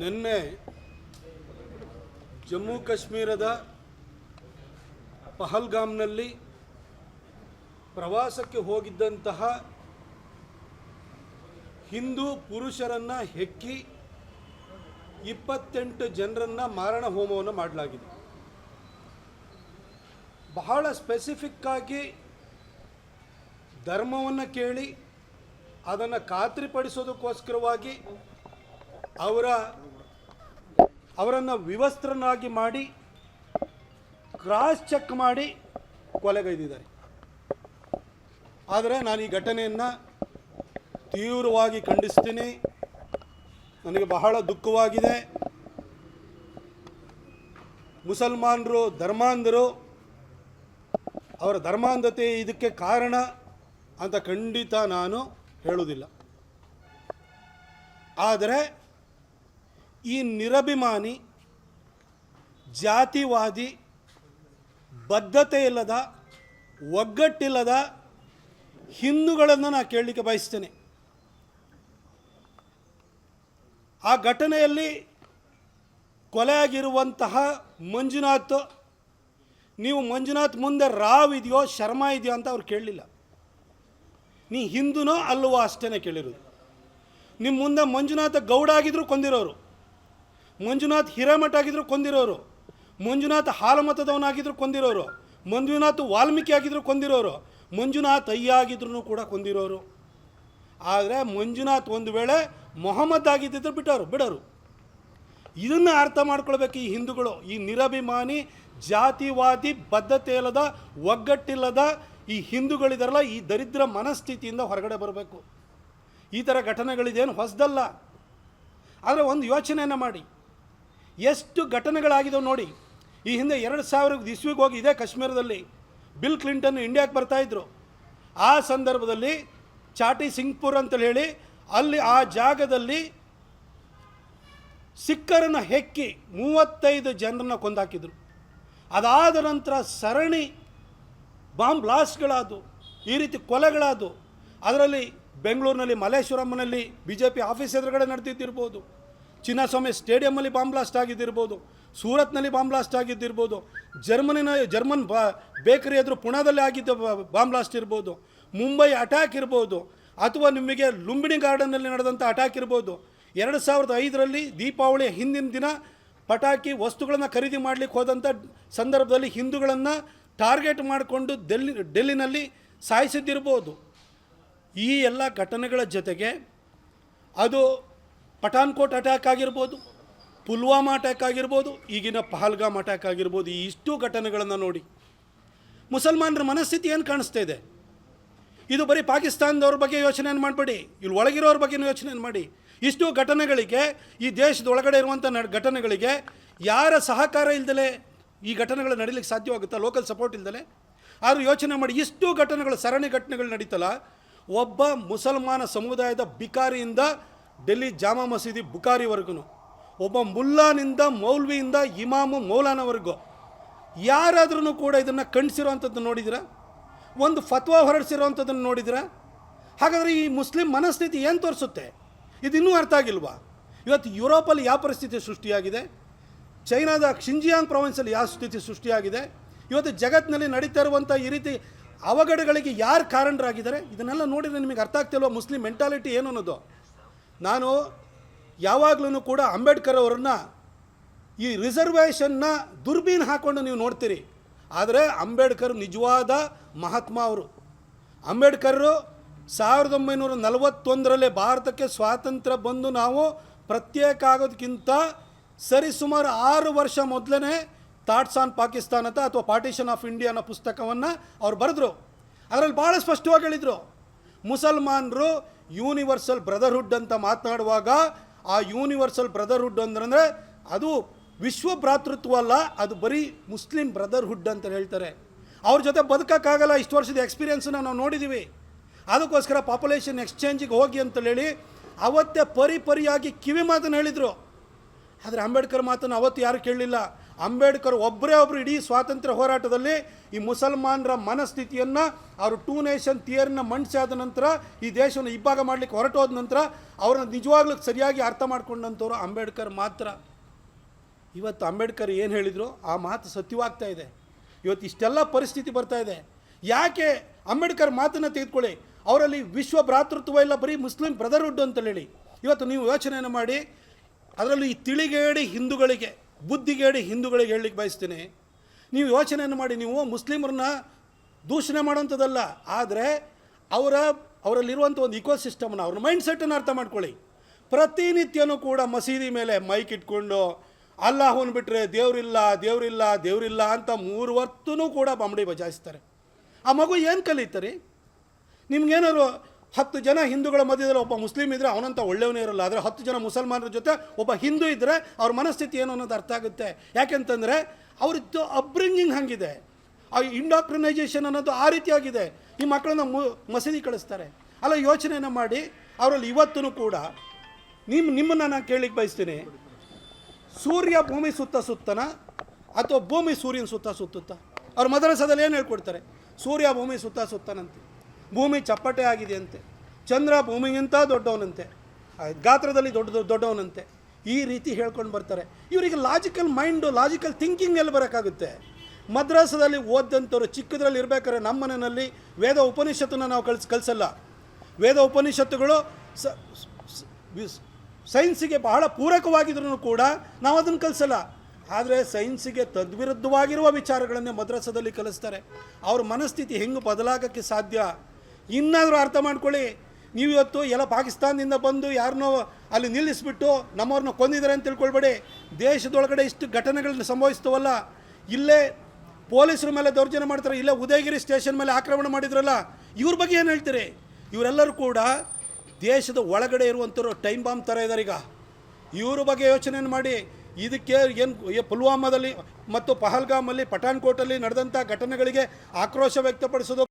ನಿನ್ನೆ ಜಮ್ಮು ಕಾಶ್ಮೀರದ ಪಹಲ್ಗಾಮ್ನಲ್ಲಿ ಪ್ರವಾಸಕ್ಕೆ ಹೋಗಿದ್ದಂತಹ ಹಿಂದೂ ಪುರುಷರನ್ನು ಹೆಕ್ಕಿ ಇಪ್ಪತ್ತೆಂಟು ಜನರನ್ನು ಮಾರಣ ಹೋಮವನ್ನು ಮಾಡಲಾಗಿದೆ. ಬಹಳ ಸ್ಪೆಸಿಫಿಕ್ಕಾಗಿ ಧರ್ಮವನ್ನು ಕೇಳಿ ಅದನ್ನು ಖಾತ್ರಿಪಡಿಸೋದಕ್ಕೋಸ್ಕರವಾಗಿ ಅವರ, ಅವರನ್ನು ವಿವಸ್ತ್ರನಾಗಿ ಮಾಡಿ, ಕ್ರಾಸ್ ಚೆಕ್ ಮಾಡಿ ಕೊಲೆಗೈದಿದ್ದಾರೆ. ಆದರೆ ನಾನು ಈ ಘಟನೆಯನ್ನು ತೀವ್ರವಾಗಿ ಖಂಡಿಸ್ತೀನಿ. ನನಗೆ ಬಹಳ ದುಃಖವಾಗಿದೆ. ಮುಸಲ್ಮಾನರು, ಧರ್ಮಾಂಧರು, ಅವರ ಧರ್ಮಾಂಧತೆ ಇದಕ್ಕೆ ಕಾರಣ ಅಂತ ಖಂಡಿತ ನಾನು ಹೇಳುವುದಿಲ್ಲ. ಆದರೆ ಈ ನಿರಭಿಮಾನಿ, ಜಾತಿವಾದಿ ಬದ್ಧತೆ ಇಲ್ಲದ ಒಗ್ಗಟ್ಟಿಲ್ಲದ ಹಿಂದೂಗಳನ್ನು ನಾನು ಕೇಳಲಿಕ್ಕೆ ಬಯಸ್ತೇನೆ. ಆ ಘಟನೆಯಲ್ಲಿ ಕೊಲೆಯಾಗಿರುವಂತಹ ಮಂಜುನಾಥ್, ನೀವು ಮಂಜುನಾಥ್ ಮುಂದೆ ರಾವ್ ಇದೆಯೋ, ಶರ್ಮಾ ಇದೆಯೋ ಅಂತ ಅವ್ರು ಕೇಳಲಿಲ್ಲ. ನೀ ಹಿಂದೂನೋ ಅಲ್ಲವೋ ಅಷ್ಟೇ ಕೇಳಿರೋದು. ನಿಮ್ಮ ಮುಂದೆ ಮಂಜುನಾಥ ಗೌಡ ಆಗಿದ್ರು ಕೊಂದಿರೋರು. ಮಂಜುನಾಥ್ ಹಿರೇಮಠ ಆಗಿದ್ರು ಕೊಂದಿರೋರು. ಮಂಜುನಾಥ್ ಹಾಲಮತದವನಾಗಿದ್ರು ಕೊಂದಿರೋರು. ಮಂಜುನಾಥ್ ವಾಲ್ಮೀಕಿ ಆಗಿದ್ರು ಕೊಂದಿರೋರು. ಮಂಜುನಾಥ್ ಅಯ್ಯ ಆಗಿದ್ರು ಕೂಡ ಕೊಂದಿರೋರು. ಆದರೆ ಮಂಜುನಾಥ್ ಒಂದು ವೇಳೆ ಮೊಹಮ್ಮದ್ ಆಗಿದ್ದಿದ್ರು ಬಿಟ್ಟವರು, ಬಿಡೋರು. ಇದನ್ನು ಅರ್ಥ ಮಾಡ್ಕೊಳ್ಬೇಕು ಈ ಹಿಂದೂಗಳು. ಈ ನಿರಭಿಮಾನಿ, ಜಾತಿವಾದಿ, ಬದ್ಧತೆ ಇಲ್ಲದ, ಒಗ್ಗಟ್ಟಿಲ್ಲದ ಈ ಹಿಂದೂಗಳಿದಾರಲ್ಲ, ಈ ದರಿದ್ರ ಮನಸ್ಥಿತಿಯಿಂದ ಹೊರಗಡೆ ಬರಬೇಕು. ಈ ಥರ ಘಟನೆಗಳಿದೇನು ಹೊಸದಲ್ಲ. ಆದರೆ ಒಂದು ಯೋಚನೆಯನ್ನು ಮಾಡಿ. ಎಷ್ಟು ಘಟನೆಗಳಾಗಿದ್ದವು ನೋಡಿ. ಈ ಹಿಂದೆ ಎರಡು ಸಾವಿರ ಇಸ್ವಿಗೆ ಹೋಗಿ ಇದೇ ಕಾಶ್ಮೀರದಲ್ಲಿ ಬಿಲ್ ಕ್ಲಿಂಟನ್ ಇಂಡಿಯಾಕ್ಕೆ ಬರ್ತಾಯಿದ್ರು ಆ ಸಂದರ್ಭದಲ್ಲಿ ಚಾಟಿ ಸಿಂಗ್ಪುರ್ ಅಂತ ಹೇಳಿ ಅಲ್ಲಿ ಆ ಜಾಗದಲ್ಲಿ ಸಿಕ್ಕರನ್ನು ಹೆಕ್ಕಿ ಮೂವತ್ತೈದು ಜನರನ್ನ ಕೊಂದಾಕಿದ್ರು. ಅದಾದ ನಂತರ ಸರಣಿ ಬಾಂಬ್ ಬ್ಲಾಸ್ಟ್ಗಳಾದವು. ಈ ರೀತಿ ಕೊಲೆಗಳಾದವು. ಅದರಲ್ಲಿ ಬೆಂಗಳೂರಿನಲ್ಲಿ ಮಲ್ಲೇಶ್ವರಮ್ಮನಲ್ಲಿ ಬಿ ಜೆ ಪಿ ಆಫೀಸ್ ಎದುರುಗಡೆ ನಡೆದಿದ್ದಿರ್ಬೋದು. ಚಿನ್ನಸ್ವಾಮಿ ಸ್ಟೇಡಿಯಮ್ಮಲ್ಲಿ ಬಾಂಬ್ ಬ್ಲಾಸ್ಟ್ ಆಗಿದ್ದಿರ್ಬೋದು, ಸೂರತ್ನಲ್ಲಿ ಬಾಂಬ್ ಬ್ಲಾಸ್ಟ್ ಆಗಿದ್ದಿರ್ಬೋದು, ಜರ್ಮನಿನ ಜರ್ಮನ್ ಬಾ, ಬೇಕರಿ ಎದುರು ಪುಣಾದಲ್ಲಿ ಆಗಿದ್ದ ಬಾಂಬ್ ಬ್ಲಾಸ್ಟ್ ಇರ್ಬೋದು, ಮುಂಬೈ ಅಟ್ಯಾಕ್ ಇರ್ಬೋದು, ಅಥವಾ ನಿಮಗೆ ಲುಂಬಿನಿ ಗಾರ್ಡನ್ನಲ್ಲಿ ನಡೆದಂಥ ಅಟ್ಯಾಕ್ ಇರ್ಬೋದು, ಎರಡು ಸಾವಿರದ ಐದರಲ್ಲಿ ದೀಪಾವಳಿಯ ಹಿಂದಿನ ದಿನ ಪಟಾಕಿ ವಸ್ತುಗಳನ್ನು ಖರೀದಿ ಮಾಡಲಿಕ್ಕೆ ಹೋದಂಥ ಸಂದರ್ಭದಲ್ಲಿ ಹಿಂದೂಗಳನ್ನು ಟಾರ್ಗೆಟ್ ಮಾಡಿಕೊಂಡು ಡೆಲ್ಲಿ ಡೆಲ್ಲಿನಲ್ಲಿ ಸಾಯಿಸಿದ್ದಿರ್ಬೋದು. ಈ ಎಲ್ಲ ಘಟನೆಗಳ ಜೊತೆಗೆ ಅದು ಪಠಾನ್ಕೋಟ್ ಅಟ್ಯಾಕ್ ಆಗಿರ್ಬೋದು, ಪುಲ್ವಾಮಾ ಅಟ್ಯಾಕ್ ಆಗಿರ್ಬೋದು, ಈಗಿನ ಪಹಲ್ಗಾಮ್ ಅಟ್ಯಾಕ್ ಆಗಿರ್ಬೋದು ಈ ಇಷ್ಟು ಘಟನೆಗಳನ್ನು ನೋಡಿ. ಮುಸಲ್ಮಾನರ ಮನಸ್ಥಿತಿ ಏನು ಕಾಣಿಸ್ತಾ ಇದೆ? ಇದು ಬರೀ ಪಾಕಿಸ್ತಾನದವ್ರ ಬಗ್ಗೆ ಯೋಚನೆಯನ್ನು ಮಾಡಬೇಡಿ, ಇಲ್ಲಿ ಒಳಗಿರೋರ ಬಗ್ಗೆ ಯೋಚನೆ ಮಾಡಿ. ಇಷ್ಟು ಘಟನೆಗಳಿಗೆ, ಈ ದೇಶದ ಒಳಗಡೆ ಇರುವಂಥ ನ ಘಟನೆಗಳಿಗೆ ಯಾರ ಸಹಕಾರ ಇಲ್ದಲೆ ಈ ಘಟನೆಗಳು ನಡೀಲಿಕ್ಕೆ ಸಾಧ್ಯವಾಗುತ್ತಾ? Local support ಇಲ್ದಲೆ? ಆದರೂ ಯೋಚನೆ ಮಾಡಿ, ಇಷ್ಟು ಘಟನೆಗಳು, ಸರಣಿ ಘಟನೆಗಳು ನಡೀತಲ್ಲ, ಒಬ್ಬ ಮುಸಲ್ಮಾನ ಸಮುದಾಯದ ಬಿಕಾರಿಯಿಂದ ಡೆಲ್ಲಿ ಜಾಮಾ ಮಸೀದಿ ಬುಕಾರಿವರೆಗೂ ಒಬ್ಬ ಮುಲ್ಲಾನಿಂದ ಮೌಲ್ವಿಯಿಂದ ಇಮಾಮು ಮೌಲಾನವರೆಗೂ ಯಾರಾದ್ರೂ ಕೂಡ ಇದನ್ನು ಖಂಡಿಸಿರೋವಂಥದ್ದು ನೋಡಿದಿರಾ ಒಂದು ಫತ್ವಾ ಹೊರಡಿಸಿರೋವಂಥದ್ದನ್ನು ನೋಡಿದಿರಾ ಹಾಗಾದರೆ ಈ ಮುಸ್ಲಿಂ ಮನಸ್ಥಿತಿ ಏನು ತೋರಿಸುತ್ತೆ? ಇದು ಇನ್ನೂ ಅರ್ಥ ಆಗಿಲ್ವಾ? ಇವತ್ತು ಯುರೋಪಲ್ಲಿ ಯಾವ ಪರಿಸ್ಥಿತಿ ಸೃಷ್ಟಿಯಾಗಿದೆ? ಚೈನಾದ ಕ್ಷಿಂಜಿಯಾಂಗ್ ಪ್ರಾವಿನ್ಸಲ್ಲಿ ಯಾವ ಸ್ಥಿತಿ ಸೃಷ್ಟಿಯಾಗಿದೆ? ಇವತ್ತು ಜಗತ್ತಿನಲ್ಲಿ ನಡೀತಾ ಇರುವಂಥ ಈ ರೀತಿ ಅವಘಡಗಳಿಗೆ ಯಾರು ಕಾರಣರಾಗಿದ್ದಾರೆ? ಇದನ್ನೆಲ್ಲ ನೋಡಿದರೆ ನಿಮಗೆ ಅರ್ಥ ಆಗ್ತಿಲ್ವ ಮುಸ್ಲಿಂ ಮೆಂಟಾಲಿಟಿ ಏನು ಅನ್ನೋದು? ನಾನು ಯಾವಾಗಲೂ ಕೂಡ ಅಂಬೇಡ್ಕರ್ ಅವರನ್ನು ಈ ರಿಸರ್ವೇಷನ್ನ ದುರ್ಬೀನ್ ಹಾಕ್ಕೊಂಡು ನೀವು ನೋಡ್ತೀರಿ. ಆದರೆ ಅಂಬೇಡ್ಕರ್ ನಿಜವಾದ ಮಹಾತ್ಮ ಅವರು. ಅಂಬೇಡ್ಕರ್ರು ಸಾವಿರದ ಒಂಬೈನೂರ ನಲವತ್ತೊಂದರಲ್ಲೇ ಭಾರತಕ್ಕೆ ಸ್ವಾತಂತ್ರ್ಯ ಬಂದು ನಾವು ಪ್ರತ್ಯೇಕ ಆಗೋದಕ್ಕಿಂತ ಸರಿಸುಮಾರು ಆರು ವರ್ಷ ಮೊದಲೇ ಥಾಟ್ಸ್ ಆನ್ ಪಾಕಿಸ್ತಾನ ಅಂತ ಅಥವಾ ಪಾರ್ಟಿಷನ್ ಆಫ್ ಇಂಡಿಯಾ ಅನ್ನೋ ಪುಸ್ತಕವನ್ನು ಅವ್ರು ಬರೆದ್ರು. ಅದರಲ್ಲಿ ಭಾಳ ಸ್ಪಷ್ಟವಾಗಿ ಹೇಳಿದರು. ಮುಸಲ್ಮಾನರು ಯೂನಿವರ್ಸಲ್ ಬ್ರದರ್ಹುಡ್ ಅಂತ ಮಾತನಾಡುವಾಗ ಆ ಯೂನಿವರ್ಸಲ್ ಬ್ರದರ್ಹುಡ್ ಅಂದ್ರೆ ಅದು ವಿಶ್ವ ಭ್ರಾತೃತ್ವ ಅಲ್ಲ, ಅದು ಬರೀ ಮುಸ್ಲಿಂ ಬ್ರದರ್ಹುಡ್ ಅಂತ ಹೇಳ್ತಾರೆ. ಅವ್ರ ಜೊತೆ ಬದುಕೋಕ್ಕಾಗಲ್ಲ, ಇಷ್ಟು ವರ್ಷದ ಎಕ್ಸ್ಪೀರಿಯನ್ಸನ್ನ ನಾವು ನೋಡಿದ್ದೀವಿ ಅದಕ್ಕೋಸ್ಕರ ಪಾಪ್ಯುಲೇಷನ್ ಎಕ್ಸ್ಚೇಂಜಿಗೆ ಹೋಗಿ ಅಂತೇಳಿ ಅವತ್ತೇ ಪರಿ ಪರಿಯಾಗಿ ಕಿವಿ ಮಾತನ್ನು ಹೇಳಿದರು. ಆದರೆ ಅಂಬೇಡ್ಕರ್ ಮಾತನ್ನು ಅವತ್ತು ಯಾರು ಕೇಳಲಿಲ್ಲ? ಅಂಬೇಡ್ಕರ್ ಒಬ್ಬರೇ ಒಬ್ಬರು ಇಡೀ ಸ್ವಾತಂತ್ರ್ಯ ಹೋರಾಟದಲ್ಲಿ ಈ ಮುಸಲ್ಮಾನರ ಮನಸ್ಥಿತಿಯನ್ನು, ಅವರು ಟೂ ನೇಷನ್ ಥಿಯರಿನ ಮಂಡಿಸಾದ ನಂತರ, ಈ ದೇಶವನ್ನು ಇಬ್ಬಾಗ ಮಾಡಲಿಕ್ಕೆ ಹೊರಟೋದ ನಂತರ, ಅವ್ರನ್ನ ನಿಜವಾಗ್ಲೂ ಸರಿಯಾಗಿ ಅರ್ಥ ಮಾಡ್ಕೊಂಡಂಥವ್ರು ಅಂಬೇಡ್ಕರ್ ಮಾತ್ರ. ಇವತ್ತು ಅಂಬೇಡ್ಕರ್ ಏನು ಹೇಳಿದರು? ಆ ಮಾತು ಸತ್ಯವಾಗ್ತಾ ಇದೆ. ಇವತ್ತು ಇಷ್ಟೆಲ್ಲ ಪರಿಸ್ಥಿತಿ ಬರ್ತಾ ಇದೆ. ಯಾಕೆ ಅಂಬೇಡ್ಕರ್ ಮಾತನ್ನು ತೆಗೆದುಕೊಳ್ಳಿ? ಅವರಲ್ಲಿ ವಿಶ್ವ ಭ್ರಾತೃತ್ವ ಇಲ್ಲ, ಬರೀ ಮುಸ್ಲಿಂ ಬ್ರದರ್ಹುಡ್ ಅಂತ ಹೇಳಿ. ಇವತ್ತು ನೀವು ಯೋಚನೆಯನ್ನು ಮಾಡಿ, ಅದರಲ್ಲೂ ಈ ತಿಳಿಗೇಡಿ ಹಿಂದೂಗಳಿಗೆ ಬುದ್ಧಿಗೇಡಿ ಹಿಂದೂಗಳಿಗೆ ಹೇಳಲಿಕ್ಕೆ ಬಯಸ್ತೀನಿ. ನೀವು ಯೋಚನೆಯನ್ನು ಮಾಡಿ, ನೀವು ಮುಸ್ಲಿಮರನ್ನ ದೂಷಣೆ ಮಾಡೋಂಥದ್ದಲ್ಲ ಆದರೆ ಅವರ, ಅವರಲ್ಲಿರುವಂಥ ಒಂದು ಇಕೋ ಸಿಸ್ಟಮನ್ನು ಅವ್ರ ಮೈಂಡ್ ಸೆಟ್ಟನ್ನು ಅರ್ಥ ಮಾಡ್ಕೊಳ್ಳಿ. ಪ್ರತಿನಿತ್ಯನೂ ಕೂಡ ಮಸೀದಿ ಮೇಲೆ ಮೈಕ್ ಇಟ್ಕೊಂಡು ಅಲ್ಲಾಹನ್ ಬಿಟ್ಟರೆ ದೇವರಿಲ್ಲ ದೇವರಿಲ್ಲ ದೇವರಿಲ್ಲ ಅಂತ ಮೂರು ಹೊತ್ತೂ ಕೂಡ ಬಂಬಡಿ ಬಜಾಯಿಸ್ತಾರೆ. ಆ ಮಗು ಏನು ಕಲಿತಾರೆ? ನಿಮ್ಗೇನಾದ್ರು ಹತ್ತು ಜನ ಹಿಂದೂಗಳ ಮಧ್ಯದಲ್ಲಿ ಒಬ್ಬ ಮುಸ್ಲಿಂ ಇದ್ದರೆ ಅವನಂತ ಒಳ್ಳೆಯವನೇ ಇರಲ್ಲ. ಆದರೆ ಹತ್ತು ಜನ ಮುಸಲ್ಮಾನರ ಜೊತೆ ಒಬ್ಬ ಹಿಂದೂ ಇದ್ದರೆ ಅವ್ರ ಮನಸ್ಥಿತಿ ಏನು ಅನ್ನೋದು ಅರ್ಥ ಆಗುತ್ತೆ. ಯಾಕೆಂತಂದರೆ ಅವ್ರದ್ದು ಅಪ್ಬ್ರಿಂಗಿಂಗ್ ಹಾಗಿದೆ. ಆ ಇಂಡಾಕ್ರನೈಜೇಷನ್ ಅನ್ನೋದು ಆ ರೀತಿಯಾಗಿದೆ ಈ ಮಕ್ಕಳನ್ನ ಮು, ಮಸೀದಿ ಕಳಿಸ್ತಾರೆ. ಅಲ್ಲ, ಯೋಚನೆಯನ್ನು ಮಾಡಿ. ಅವರಲ್ಲಿ ಇವತ್ತೂ ಕೂಡ ನಿಮ್ಮ ನಿಮ್ಮನ್ನು ನಾನು ಕೇಳಲಿಕ್ಕೆ ಬಯಸ್ತೀನಿ. ಸೂರ್ಯ ಭೂಮಿ ಸುತ್ತ ಸುತ್ತನ? ಅಥವಾ ಭೂಮಿ ಸೂರ್ಯನ ಸುತ್ತ ಸುತ್ತುತ್ತ? ಅವ್ರ ಮದರಸದಲ್ಲಿ ಏನು ಹೇಳ್ಕೊಡ್ತಾರೆ? ಸೂರ್ಯ ಭೂಮಿ ಸುತ್ತ ಸುತ್ತನಂತೆ. ಭೂಮಿ ಚಪ್ಪಟೆ ಆಗಿದೆಯಂತೆ. ಚಂದ್ರ ಭೂಮಿಗಿಂತ ದೊಡ್ಡವನಂತೆ. ಗಾತ್ರದಲ್ಲಿ ದೊಡ್ಡ ದೊಡ್ಡವನಂತೆ. ಈ ರೀತಿ ಹೇಳ್ಕೊಂಡು ಬರ್ತಾರೆ. ಇವರಿಗೆ ಲಾಜಿಕಲ್ ಮೈಂಡು ಲಾಜಿಕಲ್ ಥಿಂಕಿಂಗ್ ಎಲ್ಲಿ ಬರೋಕ್ಕಾಗುತ್ತೆ. ಮದ್ರಾಸದಲ್ಲಿ ಓದಂಥವ್ರು ಚಿಕ್ಕದ್ರಲ್ಲಿ ಇರಬೇಕಾದ್ರೆ ನಮ್ಮ ಮನೆಯಲ್ಲಿ ವೇದ ಉಪನಿಷತ್ತನ್ನು ನಾವು ಕಲಿಸ್ ಕಲಿಸಲ್ಲ ವೇದ ಉಪನಿಷತ್ತುಗಳು ಸೈನ್ಸಿಗೆ ಬಹಳ ಪೂರಕವಾಗಿದ್ರೂ ಕೂಡ ನಾವು ಅದನ್ನು ಕಲಿಸಲ್ಲ ಆದರೆ ಸೈನ್ಸಿಗೆ ತದ್ವಿರುದ್ಧವಾಗಿರುವ ವಿಚಾರಗಳನ್ನೇ ಮದ್ರಾಸದಲ್ಲಿ ಕಲಿಸ್ತಾರೆ. ಅವ್ರ ಮನಸ್ಥಿತಿ ಹೆಂಗೆ ಬದಲಾಗೋಕ್ಕೆ ಸಾಧ್ಯ? ಇನ್ನಾದರೂ ಅರ್ಥ ಮಾಡ್ಕೊಳ್ಳಿ. ನೀವು ಇವತ್ತು ಎಲ್ಲ ಪಾಕಿಸ್ತಾನದಿಂದ ಬಂದು ಯಾರನ್ನೋ ಅಲ್ಲಿ ನಿಲ್ಲಿಸ್ಬಿಟ್ಟು ನಮ್ಮವ್ರನ್ನ ಕೊಂದಿದ್ದಾರೆ ಅಂತ ತಿಳ್ಕೊಳ್ಬೇಡಿ. ದೇಶದೊಳಗಡೆ ಇಷ್ಟು ಘಟನೆಗಳನ್ನ ಸಂಭವಿಸ್ತವಲ್ಲ. ಇಲ್ಲೇ ಪೊಲೀಸರ ಮೇಲೆ ದೌರ್ಜನ್ಯ ಮಾಡ್ತಾರೆ, ಇಲ್ಲೇ ಉದಯಗಿರಿ ಸ್ಟೇಷನ್ ಮೇಲೆ ಆಕ್ರಮಣ ಮಾಡಿದ್ರಲ್ಲ, ಇವ್ರ ಬಗ್ಗೆ ಏನು ಹೇಳ್ತೀರಿ? ಇವರೆಲ್ಲರೂ ಕೂಡ ದೇಶದ ಒಳಗಡೆ ಇರುವಂಥವ್ರು ಟೈಮ್ ಬಾಂಬ್ ಥರ ಇದ್ದಾರೆ ಈಗ. ಇವ್ರ ಬಗ್ಗೆ ಯೋಚನೆಯನ್ನು ಮಾಡಿ. ಇದಕ್ಕೆ ಏನು ಪುಲ್ವಾಮಾದಲ್ಲಿ ಮತ್ತು ಪಹಲ್ಗಾಮಲ್ಲಿ, ಪಠಾಣ್ಕೋಟಲ್ಲಿ ನಡೆದಂಥ ಘಟನೆಗಳಿಗೆ ಆಕ್ರೋಶ ವ್ಯಕ್ತಪಡಿಸೋದು